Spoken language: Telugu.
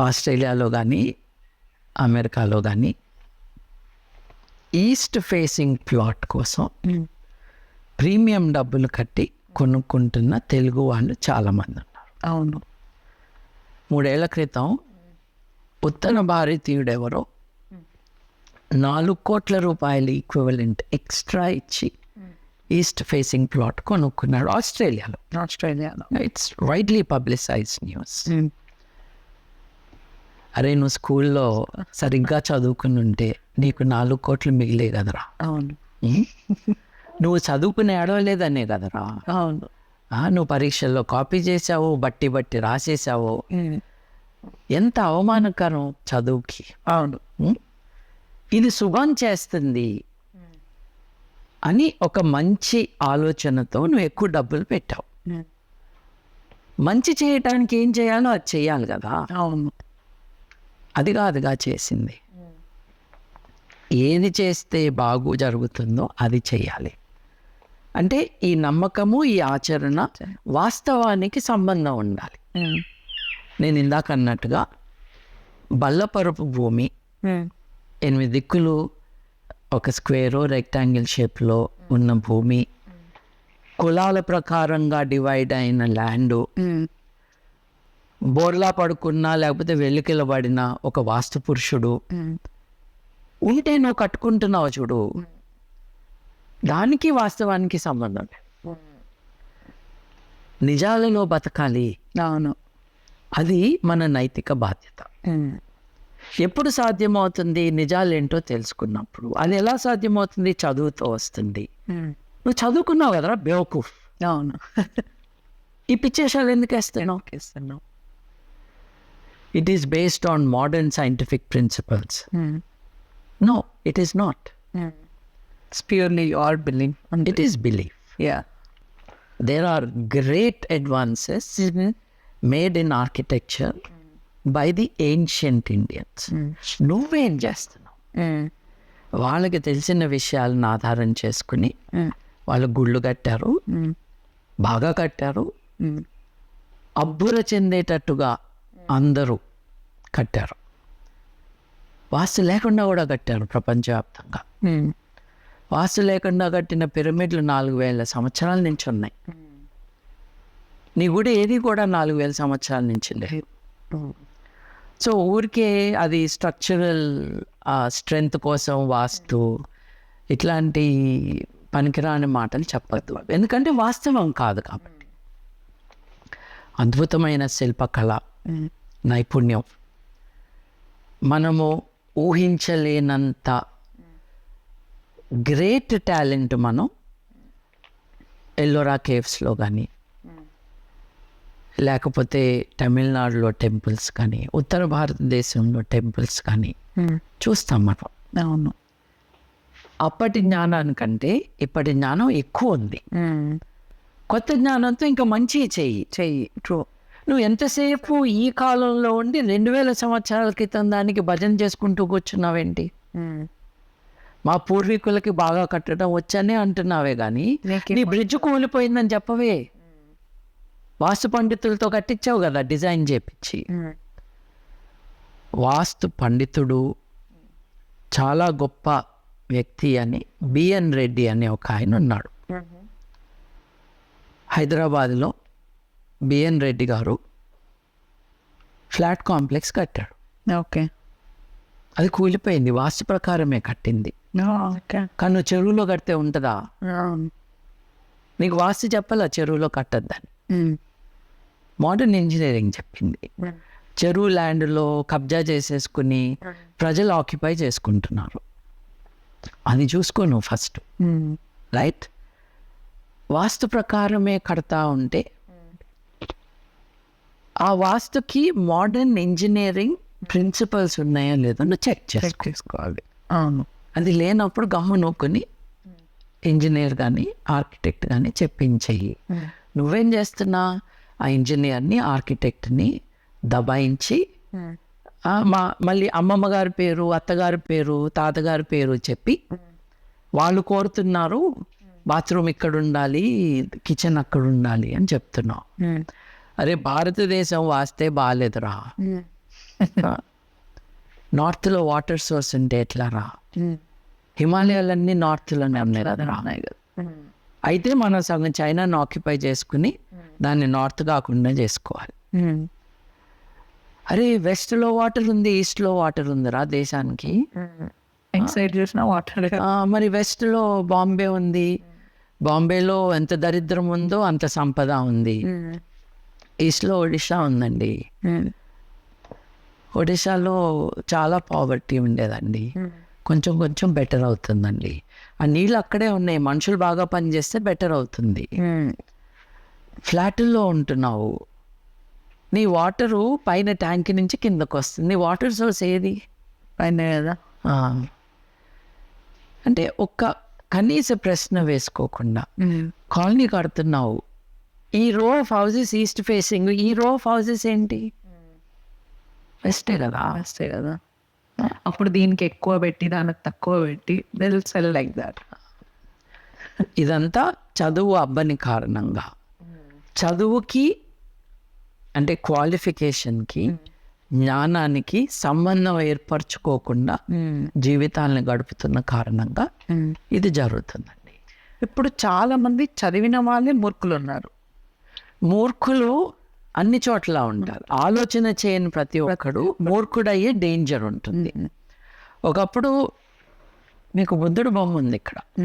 ఆస్ట్రేలియాలో కానీ అమెరికాలో కానీ ఈస్ట్ ఫేసింగ్ ప్లాట్ కోసం ప్రీమియం డబ్బులు కట్టి కొనుక్కుంటున్న తెలుగు వాళ్ళు చాలామంది ఉన్నారు. అవును. మూడేళ్ళ క్రితం ఉత్తర భారతీయుడెవరో నాలుగు కోట్ల రూపాయల ఈక్వివలెంట్ ఎక్స్ట్రా ఇచ్చి ఈస్ట్ ఫేసింగ్ ప్లాట్ కొనుక్కున్నాడు ఆస్ట్రేలియాలో. ఆస్ట్రేలియాలో. ఇట్స్ వైడ్లీ పబ్లిసైజ్ న్యూస్ అరే నువ్వు స్కూల్లో సరిగ్గా చదువుకుని ఉంటే నీకు నాలుగు కోట్లు మిగిలే కదరా. అవును? నువ్వు చదువుకునే ఏడవలేదనే కదరా. అవును. నువ్వు పరీక్షల్లో కాపీ చేసావు బట్టి బట్టి రాసేసావు ఎంత అవమానకరం చదువుకి. అవును? ఇది శుభం చేస్తుంది అని ఒక మంచి ఆలోచనతో నువ్వు ఎక్కువ డబ్బులు పెట్టావు. మంచి చేయటానికి ఏం చేయాలో అది చేయాలి కదా. అవును. అది కాదుగా చేసింది. ఏది చేస్తే బాగు జరుగుతుందో అది చేయాలి. అంటే ఈ నమ్మకము ఈ ఆచరణ వాస్తవానికి సంబంధం ఉండాలి. నేను ఇందాక అన్నట్టుగా బల్లపరుపు భూమి ఎనిమిది దిక్కులు ఒక స్క్వేరో రెక్టాంగిల్ షేప్లో ఉన్న భూమి. కులాల ప్రకారంగా డివైడ్ అయిన ల్యాండు. బోర్లా పడుకున్నా లేకపోతే వెల్లికిలబడిన ఒక వాస్తు పురుషుడు. ఉంటే నువ్వు కట్టుకుంటున్నావు చూడు. దానికి వాస్తవానికి సంబంధం లేదు. నిజాలలో బతకాలి. అవును. అది మన నైతిక బాధ్యత. ఎప్పుడు సాధ్యమవుతుంది? నిజాలేంటో తెలుసుకున్నప్పుడు. అది ఎలా సాధ్యమవుతుంది? చదువుతో వస్తుంది. నువ్వు చదువుకున్నావు కదరా? బేవకూఫ్. అవును. ఈ పిచ్చేషాలు ఎందుకు వేస్తున్నావు it is based on modern scientific principles no it is not purely your believe it is belief yeah there are great advances made in architecture by the ancient Indians నువ్వేం చేస్తున్నావు? వాళ్ళకి తెలిసిన విషయాలను ఆధారం చేసుకుని వాళ్ళు గుళ్ళు కట్టారు బాగా కట్టారు అబ్బుర చెందేటట్టుగా అందరూ కట్టారు. వాస్తు లేకుండా కూడా కట్టారు ప్రపంచవ్యాప్తంగా. వాస్తు లేకుండా కట్టిన పిరమిడ్లు నాలుగు వేల సంవత్సరాల నుంచి ఉన్నాయి. నీ గుడి ఏది కూడా నాలుగు వేల సంవత్సరాల నుంచి లేదు. సో ఊరికే అది స్ట్రక్చరల్ స్ట్రెంగ్త్ కోసం వాస్తు ఇట్లాంటి పనికిరాని మాటలు చెప్పద్దు. ఎందుకంటే వాస్తవం కాదు కాబట్టి. అద్భుతమైన శిల్పకళ. నైపుణ్యం. మనము ఊహించలేనంత గ్రేట్ టాలెంట్ మనం ఎల్లోరా కేవ్స్లో కానీ లేకపోతే తమిళనాడులో టెంపుల్స్ కానీ ఉత్తర భారతదేశంలో టెంపుల్స్ కానీ చూస్తాం మనం. అవును. అప్పటి జ్ఞానానికంటే ఇప్పటి జ్ఞానం ఎక్కువ ఉంది. కొత్త జ్ఞానంతో ఇంకా మంచి చెయ్యి. చెయ్యి. ట్రూ. నువ్వు ఎంతసేపు ఈ కాలంలో ఉండి రెండు వేల సంవత్సరాల క్రితం దానికి భజన చేసుకుంటూ కూర్చున్నావేంటి? మా పూర్వీకులకి బాగా కట్టడం వచ్చనే అంటున్నావే కానీ నీ బ్రిడ్జ్ కూలిపోయిందని చెప్పవే. వాస్తు పండితులతో కట్టించావు కదా డిజైన్ చేపించి వాస్తు పండితుడు చాలా గొప్ప వ్యక్తి అని బిఎన్ రెడ్డి అనే ఒక ఆయన ఉన్నాడు. హైదరాబాద్లో బిఎన్ రెడ్డి గారు ఫ్లాట్ కాంప్లెక్స్ కట్టాడు. ఓకే. అది కూలిపోయింది వాస్తు ప్రకారమే కట్టింది. ఓకే. కానీ నువ్వు చెరువులో కడితే ఉంటుందా? నీకు వాస్తు చెప్పాలా? చెరువులో కట్టద్దని. మోడర్న్ ఇంజనీరింగ్ చెప్పింది. చెరువు ల్యాండ్లో కబ్జా చేసేసుకుని ప్రజలు ఆక్యుపై చేసుకుంటున్నారు. అది చూసుకో నువ్వు ఫస్ట్. రైట్? వాస్తు ప్రకారమే కడతా ఉంటే ఆ వాస్తుకి మోడర్న్ ఇంజనీరింగ్ ప్రిన్సిపల్స్ ఉన్నాయో లేదో నువ్వు చెక్ చేసుకో చేసుకోవాలి. అవును. అది లేనప్పుడు గమ్ము నొక్కుని ఇంజనీర్ కానీ ఆర్కిటెక్ట్ కానీ చెప్పించేయి. నువ్వేం చేస్తున్నా? ఆ ఇంజనీర్ని ఆర్కిటెక్ట్ని దబాయించి మా మళ్ళీ అమ్మమ్మ గారి పేరు అత్తగారి పేరు తాతగారి పేరు చెప్పి వాళ్ళు కోరుతున్నారు బాత్రూమ్ ఇక్కడ ఉండాలి కిచెన్ అక్కడ ఉండాలి అని చెప్తున్నావు. అరే భారతదేశం వాస్తే బాగాలేదురా నార్త్లో వాటర్ సోర్స్ ఉంటే ఎట్లా రా హిమాలయాలన్నీ నార్త్లోనే ఉన్నాయి కదా అయితే మనం సగం చైనాను ఆక్యుపై చేసుకుని దాన్ని నార్త్ కాకుండా చేసుకోవాలి. అరే వెస్ట్లో వాటర్ ఉంది ఈస్ట్లో వాటర్ ఉందిరా దేశానికి? ఎక్సైడ్ చేసిన వాటర్ మరి వెస్ట్లో బాంబే ఉంది. బాంబేలో ఎంత దరిద్రం ఉందో అంత సంపద ఉంది. ఈస్ట్లో ఒడిషా ఉందండి. ఒడిశాలో చాలా పావర్టీ ఉండేదండి. కొంచెం కొంచెం బెటర్ అవుతుందండి. ఆ నీళ్ళు అక్కడే ఉన్నాయి. మనుషులు బాగా పనిచేస్తే బెటర్ అవుతుంది. ఫ్లాట్లో ఉంటున్నావు. నీ వాటరు పైన ట్యాంక్ నుంచి కిందకు వస్తుంది. నీ వాటర్ సోర్స్ ఏది? పైన కదా. అంటే ఒక్క కనీస ప్రశ్న వేసుకోకుండా కాలనీ కడుతున్నావు. ఈ రో ఆఫ్ హౌసెస్ ఈస్ట్ ఫేసింగ్ ఈ రో ఆఫ్ హౌసెస్ ఏంటి? వెస్టే కదా. వస్తాయి కదా. అప్పుడు దీనికి ఎక్కువ పెట్టి దానికి తక్కువ పెట్టి దిల్ సెల్ లైక్ దాట్ ఇదంతా చదువు అబ్బని కారణంగా. చదువుకి అంటే క్వాలిఫికేషన్కి జ్ఞానానికి సంబంధం ఏర్పరచుకోకుండా జీవితాలను గడుపుతున్న కారణంగా ఇది జరుగుతుందండి. ఇప్పుడు చాలా మంది చదివిన వాళ్ళే మూర్ఖులు ఉన్నారు మూర్ఖులు అన్ని చోట్ల ఉంటారు. ఆలోచన చేయని ప్రతి ఒక్కడు మూర్ఖుడయ్యే డేంజర్ ఉంటుంది. ఒకప్పుడు మీకు బుద్ధుడు బొమ్మ ఉంది ఇక్కడ.